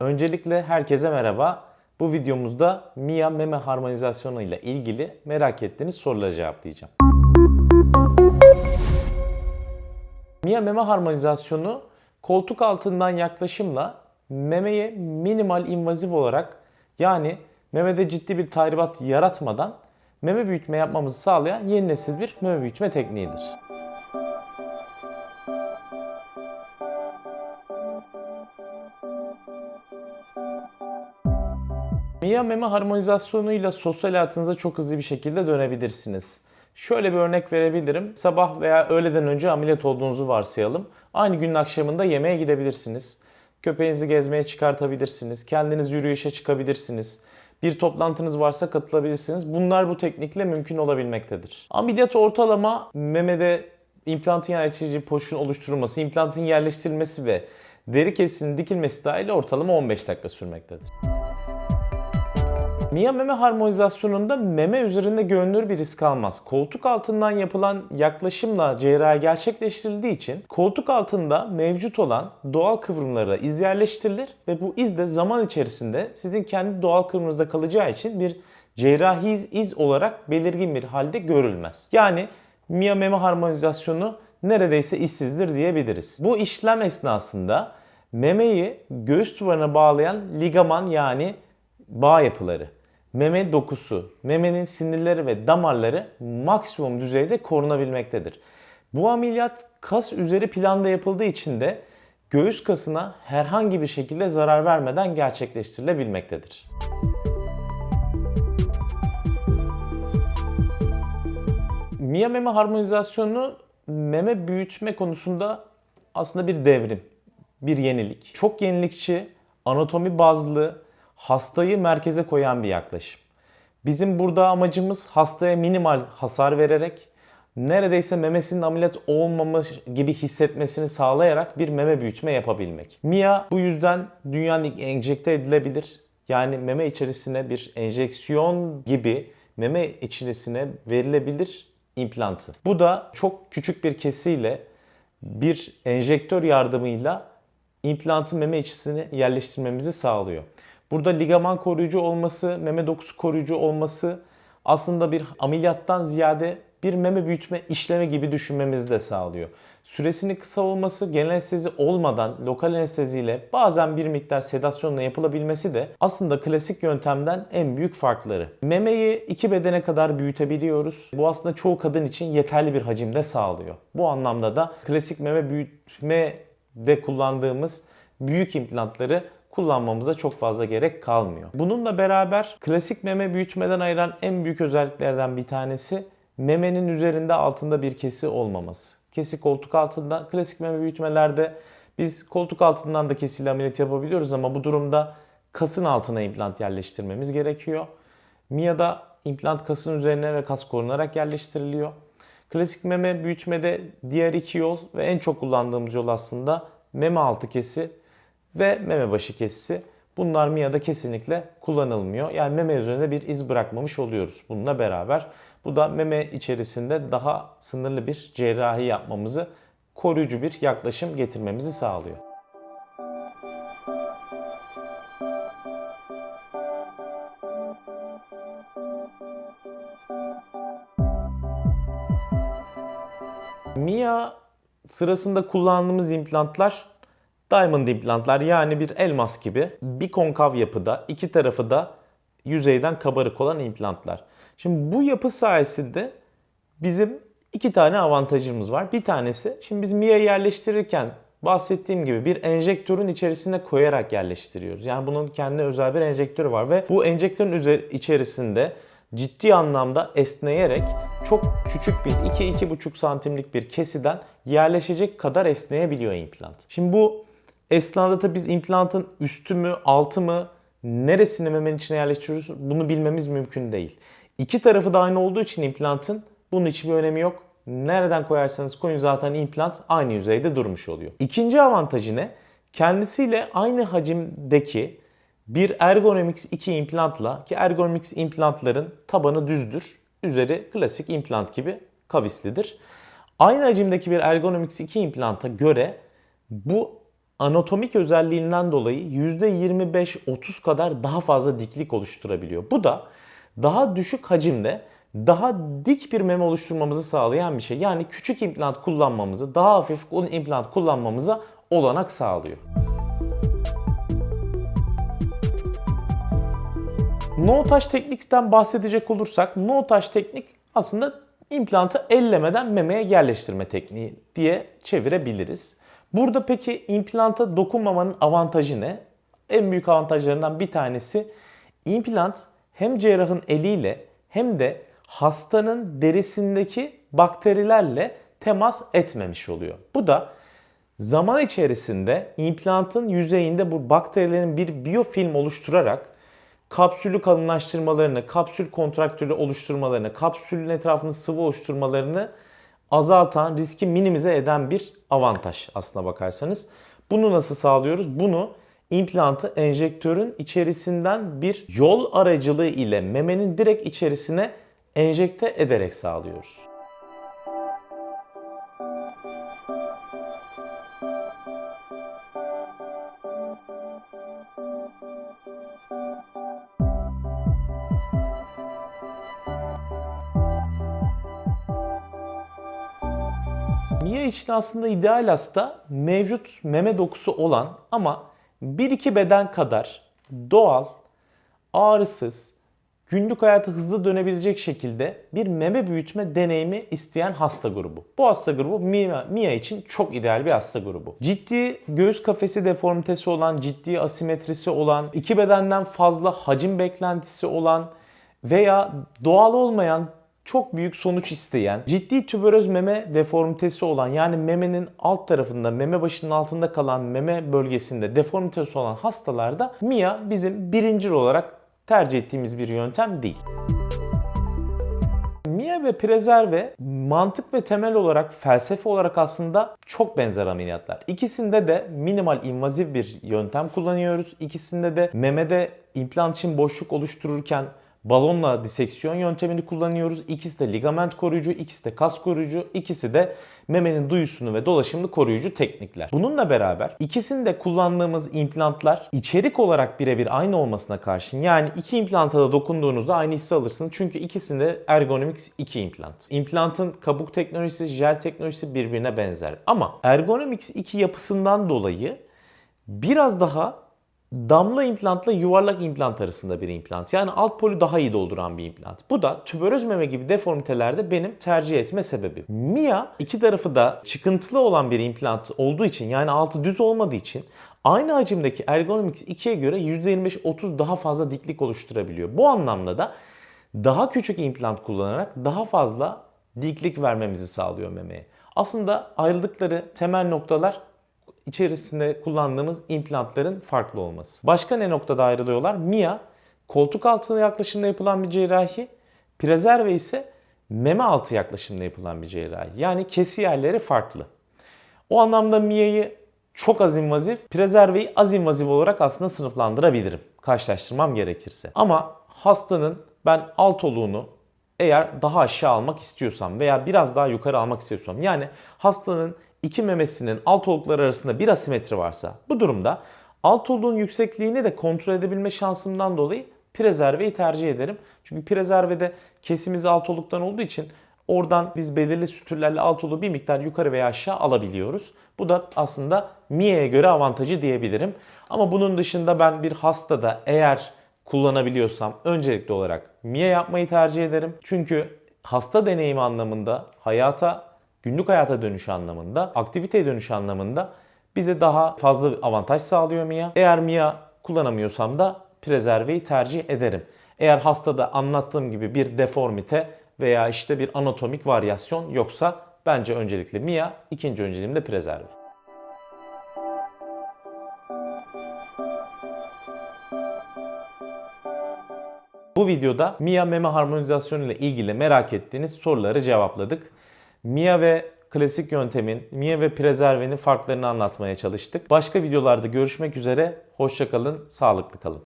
Öncelikle herkese merhaba. Bu videomuzda Mia meme harmonizasyonu ile ilgili merak ettiğiniz soruları cevaplayacağım. Mia meme harmonizasyonu koltuk altından yaklaşımla memeye minimal invaziv olarak yani memede ciddi bir tahribat yaratmadan meme büyütme yapmamızı sağlayan yeni nesil bir meme büyütme tekniğidir. Mia meme harmonizasyonuyla sosyal hayatınıza çok hızlı bir şekilde dönebilirsiniz. Şöyle bir örnek verebilirim. Sabah veya öğleden önce ameliyat olduğunuzu varsayalım. Aynı günün akşamında yemeğe gidebilirsiniz. Köpeğinizi gezmeye çıkartabilirsiniz. Kendiniz yürüyüşe çıkabilirsiniz. Bir toplantınız varsa katılabilirsiniz. Bunlar bu teknikle mümkün olabilmektedir. Ameliyat ortalama memede implantın yerleştirici pozisyonun oluşturulması, implantın yerleştirilmesi ve deri kesinin dikilmesi dahil ortalama 15 dakika sürmektedir. Mia meme harmonizasyonunda meme üzerinde görünür bir risk almaz. Koltuk altından yapılan yaklaşımla cerrahi gerçekleştirildiği için koltuk altında mevcut olan doğal kıvrımlara iz yerleştirilir ve bu iz de zaman içerisinde sizin kendi doğal kıvrımınızda kalacağı için bir cerrahi iz, olarak belirgin bir halde görülmez. Yani Mia meme harmonizasyonu neredeyse işsizdir diyebiliriz. Bu işlem esnasında memeyi göğüs duvarına bağlayan ligaman yani bağ yapıları, meme dokusu, memenin sinirleri ve damarları maksimum düzeyde korunabilmektedir. Bu ameliyat kas üzeri planda yapıldığı için de göğüs kasına herhangi bir şekilde zarar vermeden gerçekleştirilebilmektedir. Mia meme harmonizasyonu meme büyütme konusunda aslında bir devrim, bir yenilik. Çok yenilikçi, anatomi bazlı, hastayı merkeze koyan bir yaklaşım. Bizim burada amacımız hastaya minimal hasar vererek neredeyse memesinin ameliyat olmamış gibi hissetmesini sağlayarak bir meme büyütme yapabilmek. MIA bu yüzden dünyanın enjekte edilebilir. Yani meme içerisine bir enjeksiyon gibi meme içerisine verilebilir implantı. Bu da çok küçük bir kesiyle bir enjektör yardımıyla implantı meme içerisine yerleştirmemizi sağlıyor. Burada ligaman koruyucu olması, meme dokusu koruyucu olması aslında bir ameliyattan ziyade bir meme büyütme işlemi gibi düşünmemizi de sağlıyor. Süresinin kısa olması, genel anestezi olmadan lokal anesteziyle bazen bir miktar sedasyonla yapılabilmesi de aslında klasik yöntemden en büyük farkları. Memeyi iki bedene kadar büyütebiliyoruz. Bu aslında çoğu kadın için yeterli bir hacimde sağlıyor. Bu anlamda da klasik meme büyütmede kullandığımız büyük implantları kullanmamıza çok fazla gerek kalmıyor. Bununla beraber klasik meme büyütmeden ayıran en büyük özelliklerden bir tanesi memenin üzerinde altında bir kesi olmaması. Kesi koltuk altında klasik meme büyütmelerde biz koltuk altından da kesiyle ameliyat yapabiliyoruz ama bu durumda kasın altına implant yerleştirmemiz gerekiyor. Mia'da implant kasın üzerine ve kas korunarak yerleştiriliyor. Klasik meme büyütmede diğer iki yol ve en çok kullandığımız yol aslında meme altı kesi ve meme başı kesisi. Bunlar MIA'da kesinlikle kullanılmıyor. Yani meme üzerinde bir iz bırakmamış oluyoruz bununla beraber. Bu da meme içerisinde daha sınırlı bir cerrahi yapmamızı, koruyucu bir yaklaşım getirmemizi sağlıyor. MIA sırasında kullandığımız implantlar Diamond implantlar yani bir elmas gibi bir konkav yapıda iki tarafı da yüzeyden kabarık olan implantlar. Şimdi bu yapı sayesinde bizim iki tane avantajımız var. Bir tanesi şimdi biz MIA yerleştirirken bahsettiğim gibi bir enjektörün içerisine koyarak yerleştiriyoruz. Yani bunun kendi özel bir enjektörü var ve bu enjektörün içerisinde ciddi anlamda esneyerek çok küçük bir 2-2,5 santimlik bir kesiden yerleşecek kadar esneyebiliyor implant. Şimdi bu esnada da biz implantın üstü mü altı mı neresini memenin içine yerleştiriyoruz bunu bilmemiz mümkün değil. İki tarafı da aynı olduğu için implantın bunun hiçbir önemi yok. Nereden koyarsanız koyun zaten implant aynı yüzeyde durmuş oluyor. İkinci avantajı ne? Kendisiyle aynı hacimdeki bir Ergonomix 2 implantla ki Ergonomix implantların tabanı düzdür. Üzeri klasik implant gibi kavislidir. Aynı hacimdeki bir Ergonomix 2 implanta göre bu anatomik özelliğinden dolayı %25-30 kadar daha fazla diklik oluşturabiliyor. Bu da daha düşük hacimde daha dik bir meme oluşturmamızı sağlayan bir şey. Yani küçük implant kullanmamızı, daha hafif implant kullanmamıza olanak sağlıyor. No touch teknikten bahsedecek olursak no touch teknik aslında implantı ellemeden memeye yerleştirme tekniği diye çevirebiliriz. Burada peki implanta dokunmamanın avantajı ne? En büyük avantajlarından bir tanesi implant hem cerrahın eliyle hem de hastanın derisindeki bakterilerle temas etmemiş oluyor. Bu da zaman içerisinde implantın yüzeyinde bu bakterilerin bir biyofilm oluşturarak kapsülü kalınlaştırmalarını, kapsül kontraktörü oluşturmalarını, kapsülün etrafında sıvı oluşturmalarını azaltan, riski minimize eden bir avantaj aslına bakarsanız. Bunu nasıl sağlıyoruz? Bunu implantı enjektörün içerisinden bir yol aracılığı ile memenin direkt içerisine enjekte ederek sağlıyoruz. İçin aslında ideal hasta mevcut meme dokusu olan ama 1-2 beden kadar doğal, ağrısız, günlük hayatı hızlı dönebilecek şekilde bir meme büyütme deneyimi isteyen hasta grubu. Bu hasta grubu Mia, Mia için çok ideal bir hasta grubu. Ciddi göğüs kafesi deformitesi olan, ciddi asimetrisi olan, iki bedenden fazla hacim beklentisi olan veya doğal olmayan çok büyük sonuç isteyen, ciddi tüberöz meme deformitesi olan yani memenin alt tarafında, meme başının altında kalan meme bölgesinde deformitesi olan hastalarda MIA bizim birincil olarak tercih ettiğimiz bir yöntem değil. MIA ve prezerve mantık ve temel olarak felsefe olarak aslında çok benzer ameliyatlar. İkisinde de minimal invaziv bir yöntem kullanıyoruz. İkisinde de memede implant için boşluk oluştururken balonla diseksiyon yöntemini kullanıyoruz. İkisi de ligament koruyucu, ikisi de kas koruyucu, ikisi de memenin duyusunu ve dolaşımını koruyucu teknikler. Bununla beraber ikisinde kullandığımız implantlar içerik olarak birebir aynı olmasına karşın yani iki implanta da dokunduğunuzda aynı hissi alırsınız. Çünkü ikisinde Ergonomix 2 implant. İmplantın kabuk teknolojisi, jel teknolojisi birbirine benzer. Ama Ergonomix 2 yapısından dolayı biraz daha damla implantla yuvarlak implant arasında bir implant. Yani alt polü daha iyi dolduran bir implant. Bu da tüberöz meme gibi deformitelerde benim tercih etme sebebim. Mia iki tarafı da çıkıntılı olan bir implant olduğu için yani altı düz olmadığı için aynı hacimdeki Ergonomix 2'ye göre %25-30 daha fazla diklik oluşturabiliyor. Bu anlamda da daha küçük implant kullanarak daha fazla diklik vermemizi sağlıyor memeye. Aslında ayrıldıkları temel noktalar içerisinde kullandığımız implantların farklı olması. Başka ne noktada ayrılıyorlar? MIA koltuk altı yaklaşımda yapılan bir cerrahi, prezerve ise meme altı yaklaşımda yapılan bir cerrahi. Yani kesi yerleri farklı. O anlamda MIA'yı çok az invazif, prezerveyi az invazif olarak aslında sınıflandırabilirim. Karşılaştırmam gerekirse. Ama hastanın ben alt oluğunu eğer daha aşağı almak istiyorsam veya biraz daha yukarı almak istiyorsam yani hastanın iki memesinin alt olukları arasında bir asimetri varsa bu durumda alt oluğun yüksekliğini de kontrol edebilme şansımdan dolayı prezerveyi tercih ederim. Çünkü prezervede kesimiz alt oluktan olduğu için oradan biz belirli sütürlerle alt oluğu bir miktar yukarı veya aşağı alabiliyoruz. Bu da aslında MIA'ya göre avantajı diyebilirim. Ama bunun dışında ben bir hastada eğer kullanabiliyorsam öncelikli olarak MIA yapmayı tercih ederim. Çünkü hasta deneyimi anlamında hayata günlük hayata dönüş anlamında, aktiviteye dönüş anlamında bize daha fazla avantaj sağlıyor MIA. Eğer MIA kullanamıyorsam da prezerveyi tercih ederim. Eğer hastada anlattığım gibi bir deformite veya işte bir anatomik varyasyon yoksa bence öncelikli MIA, ikinci önceliğim de prezerve. Bu videoda MIA meme harmonizasyonu ile ilgili merak ettiğiniz soruları cevapladık. Mia ve klasik yöntemin, Mia ve prezervenin farklarını anlatmaya çalıştık. Başka videolarda görüşmek üzere. Hoşçakalın, sağlıklı kalın.